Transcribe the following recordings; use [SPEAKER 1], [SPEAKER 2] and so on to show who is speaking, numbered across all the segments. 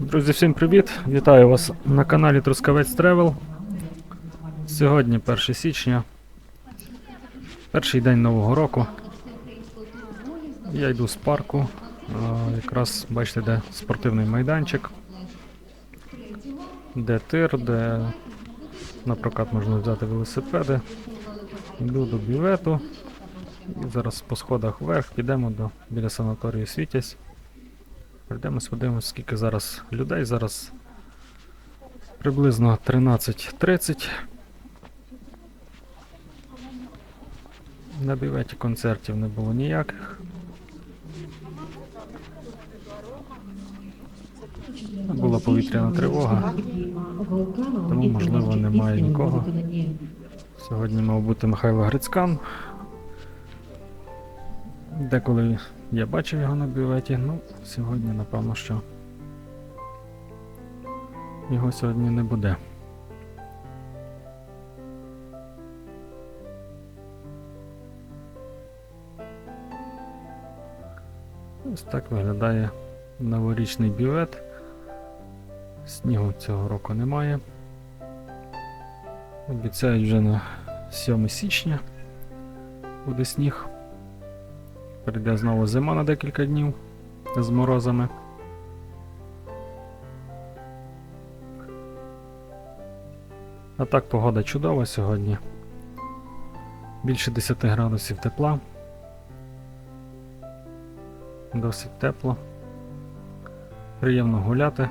[SPEAKER 1] Друзі, всім привіт! Вітаю вас на каналі Трускавець Тревел. Сьогодні 1 січня, перший день Нового року. Я йду з парку. Якраз бачите, де спортивний майданчик, де тир, де на можна взяти велосипеди. Йду до бювету. І зараз по сходах вверх підемо до біля санаторію Світязь. Прийдемо, подивимось, скільки зараз людей. Зараз приблизно 13.30. На біветі концертів не було ніяких. Була повітряна тривога.
[SPEAKER 2] Тому, можливо, немає нікого.
[SPEAKER 1] Сьогодні мав бути Михайло Грицькан. Деколи я бачив його на бюветі, ну, сьогодні, напевно, що його сьогодні не буде. Ось так виглядає новорічний бювет. Снігу цього року немає. Обіцяють вже на 7 січня буде сніг. Прийде знову зима на декілька днів з морозами. А так погода чудова сьогодні. Більше 10 градусів тепла. Досить тепло. Приємно гуляти.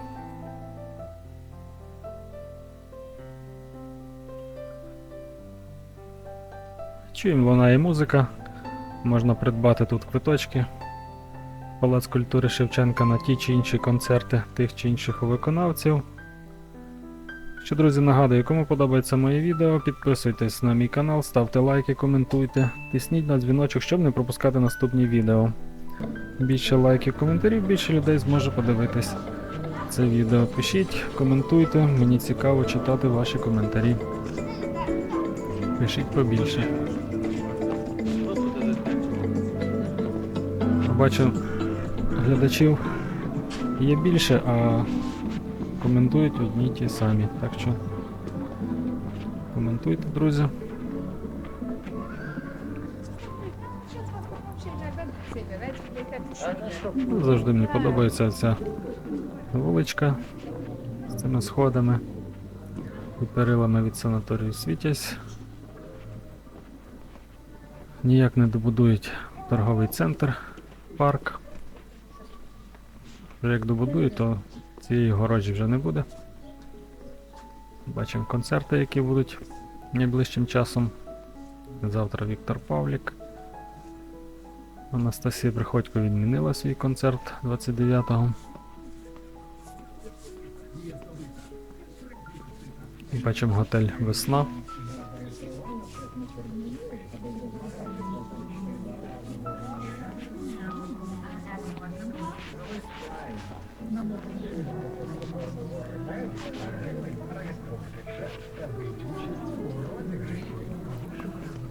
[SPEAKER 1] Чуємо лунає музика. Можна придбати тут квиточки. Палац культури Шевченка на ті чи інші концерти тих чи інших виконавців. Що, друзі, нагадую, кому подобається моє відео, підписуйтесь на мій канал, ставте лайки, коментуйте, тисніть на дзвіночок, щоб не пропускати наступні відео. Більше лайків, коментарів, більше людей зможе подивитись це відео. Пишіть, коментуйте, мені цікаво читати ваші коментарі. Пишіть побільше. Бачу, глядачів є більше, а коментують одні й ті самі. Так що коментуйте, друзі. Ну, Завжди мені подобається ця вуличка з цими сходами і перилами від санаторію Світязь. Ніяк не добудують торговий центр, парк. Вже як добудують, то цієї горожі вже не буде. Бачимо концерти, які будуть найближчим часом. Завтра Віктор Павлік. Анастасія Приходько відмінила свій концерт 29-го. Бачимо готель Весна.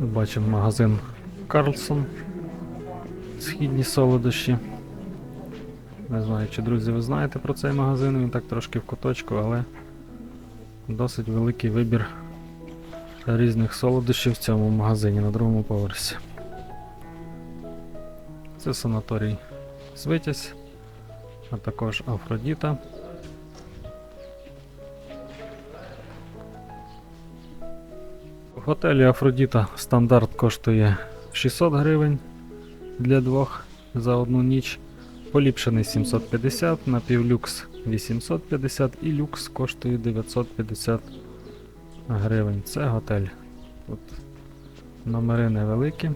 [SPEAKER 1] Бачимо магазин Карлсон. Східні солодощі. Не знаю, чи друзі ви знаєте про цей магазин, він так трошки в куточку, але досить великий вибір різних солодощів в цьому магазині на другому поверсі. Це санаторій Свитязь, а також Афродіта. Готелі Афродіта стандарт коштує 600 гривень для двох за одну ніч. Поліпшений 750, напівлюкс 850 і люкс коштує 950 гривень. Це готель. Тут номери невеликі.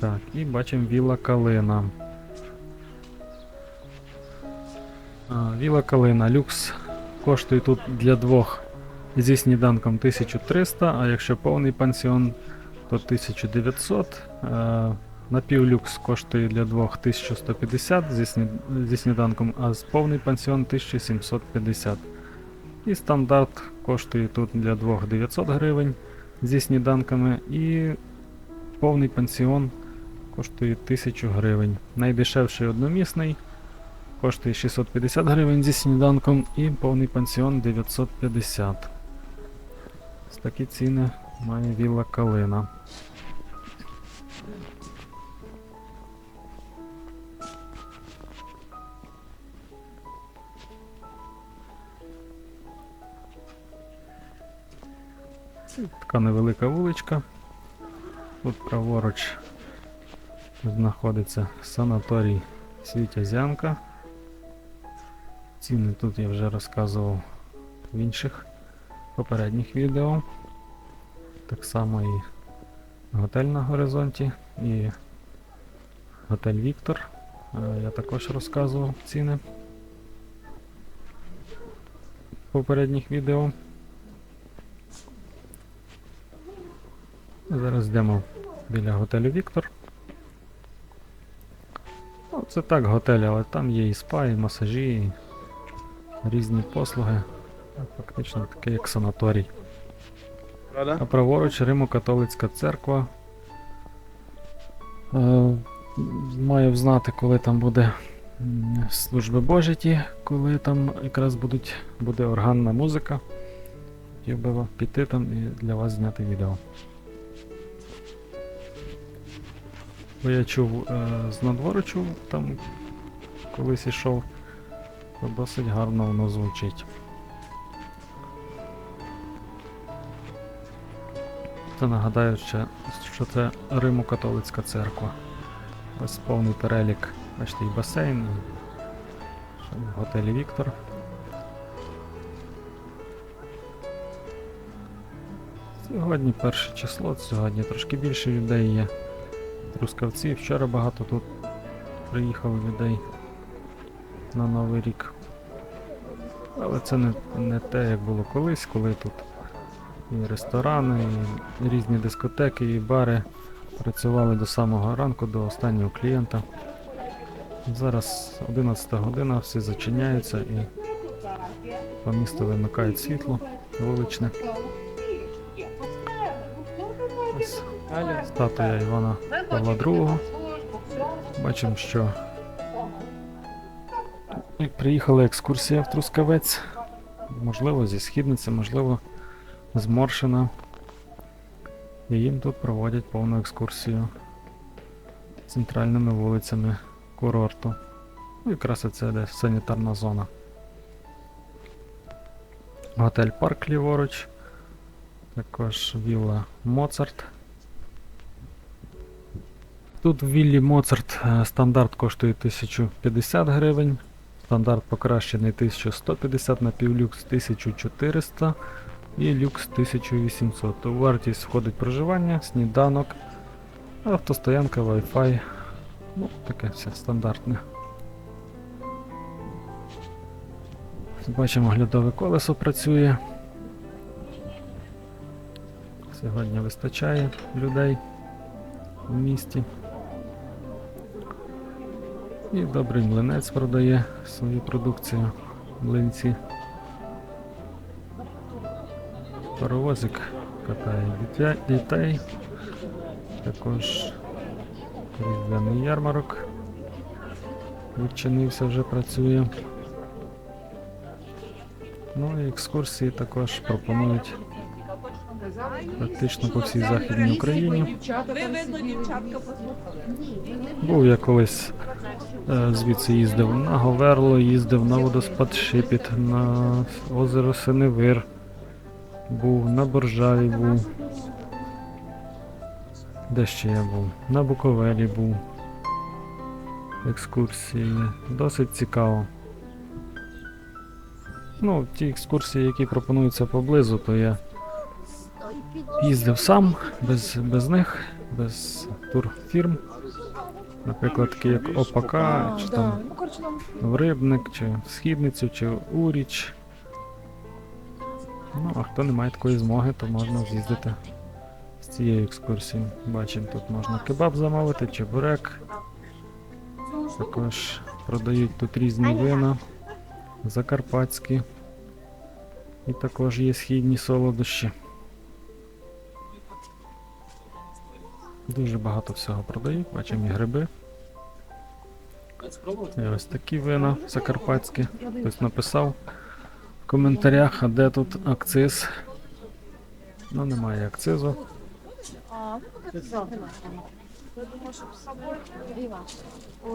[SPEAKER 1] Так, і бачимо Віла Калина. Віла Калина люкс коштує тут для двох зі сніданком 1300, а якщо повний пансіон, то 1900. Е, Напівлюкс коштує для двох 1150 зі, зі сніданком, а з повний пансіон 1750. І стандарт коштує тут для двох 900 гривень зі сніданками, і повний пансіон коштує 1000 гривень. Найдешевший одномісний коштує 650 гривень зі сніданком і повний пансіон 950. Ось такі ціни має вілла Калина. Така невелика вуличка. Тут праворуч знаходиться санаторій Світязянка. Ціни тут я вже розказував в інших попередніх відео. Так само і готель на горизонті, і готель Віктор. Е, Я також розказував ціни попередніх відео. Зараз йдемо біля готелю Віктор. Ну, це так готель, але там є і спа, і масажі, і різні послуги. Фактично таке як санаторій. А праворуч Римо-католицька церква. Е, маю знати, коли там буде служби Божі ті, коли там якраз будуть, буде органна музика. Хотів би піти там і для вас зняти відео. Бо я чув е, з надвору чув, там колись ішов, то досить гарно воно звучить. Це нагадаю, ще, що це Римо-католицька церква. Ось повний перелік. Бачите, і басейн, і готелі Віктор. Сьогодні перше число, сьогодні трошки більше людей є. Трускавці. Вчора багато тут приїхало людей на Новий рік. Але це не, не те, як було колись, коли тут і ресторани, і різні дискотеки, і бари працювали до самого ранку, до останнього клієнта. Зараз 11 година, всі зачиняються і по місту вимикають світло вуличне. Ось статуя Івана Павла II. Бачимо, що приїхала екскурсія в Трускавець. Можливо, зі східниці, можливо, з Моршина. І їм тут проводять повну екскурсію центральними вулицями курорту. Ну, якраз це де санітарна зона. Готель Парк ліворуч. Також вілла Моцарт. Тут в віллі Моцарт е, стандарт коштує 1050 гривень, стандарт покращений 1150 на півлюкс 1400 і люкс 1800. У вартість входить проживання, сніданок, автостоянка, Wi-Fi. Ну, таке все стандартне. Бачимо, глядове колесо працює. Сьогодні вистачає людей в місті. І добрий млинець продає свою продукцію. Млинці. Паровозик катає дитя, дітей. Також різдвяний ярмарок. Відчинився, вже працює. Ну і екскурсії також пропонують практично по всій Західній Україні. Був я колись звідси їздив на Говерло, їздив на водоспад Шипіт, на озеро Синевир, був на Боржаві був. Де ще я був? На Буковелі був. Екскурсії. Досить цікаво. Ну, ті екскурсії, які пропонуються поблизу, то я їздив сам, без, без них, без турфірм. Наприклад, такі як ОПК, чи там
[SPEAKER 3] Ну, нам
[SPEAKER 1] в Рибник, чи в Східницю, чи в Уріч. Ну, а хто не має такої змоги, то можна з'їздити з цією екскурсією. Бачимо, тут можна кебаб замовити, чебурек. Також продають тут різні вина, закарпатські. І також є східні солодощі. Дуже багато всього продають, бачимо і гриби. І ось такі вина закарпатські. Хтось написав в коментарях, а де тут акциз. Ну, немає акцизу.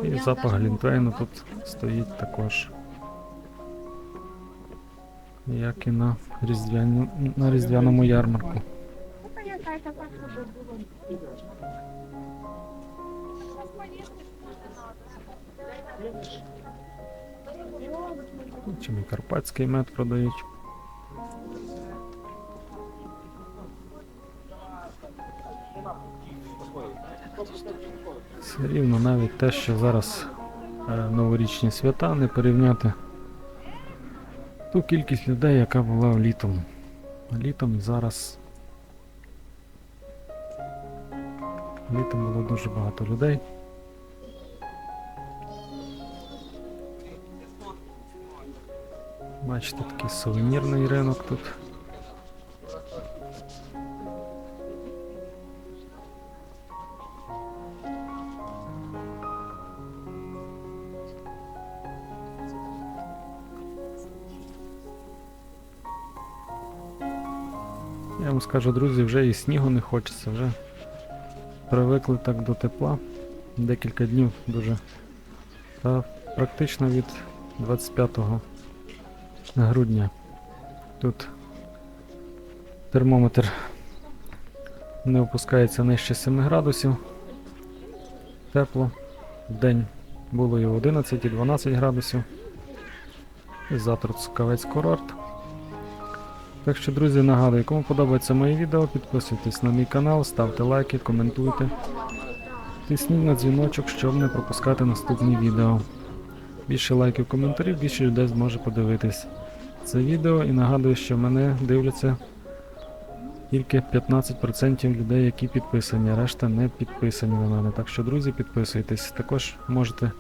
[SPEAKER 1] І запах глінтвейну тут стоїть також. Як і на, різдвяну, на різдвяному ярмарку. Чим і карпатський мед продають. Все рівно навіть те, що зараз е, новорічні свята, не порівняти ту кількість людей, яка була літом. Літом і зараз. Літом було дуже багато людей. Бачите, такий сувенірний ринок тут. Я вам скажу, друзі, вже і снігу не хочеться, вже привикли так до тепла. Декілька днів дуже. Та практично від 25 грудня. Тут термометр не опускається нижче 7 градусів. Тепло. Вдень було і 11, і 12 градусів. І завтра Цукавець курорт. Так що, друзі, нагадую, кому подобається моє відео, підписуйтесь на мій канал, ставте лайки, коментуйте. Тисніть на дзвіночок, щоб не пропускати наступні відео. Більше лайків, коментарів, більше людей зможе подивитись це відео і нагадую, що мене дивляться тільки 15% людей, які підписані, решта не підписані на мене. Так що, друзі, підписуйтесь. Також можете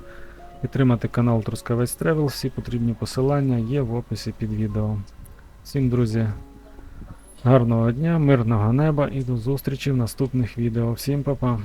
[SPEAKER 1] підтримати канал Трускавець Тревел. Всі потрібні посилання є в описі під відео. Всім, друзі, гарного дня, мирного неба і до зустрічі в наступних відео. Всім па-па!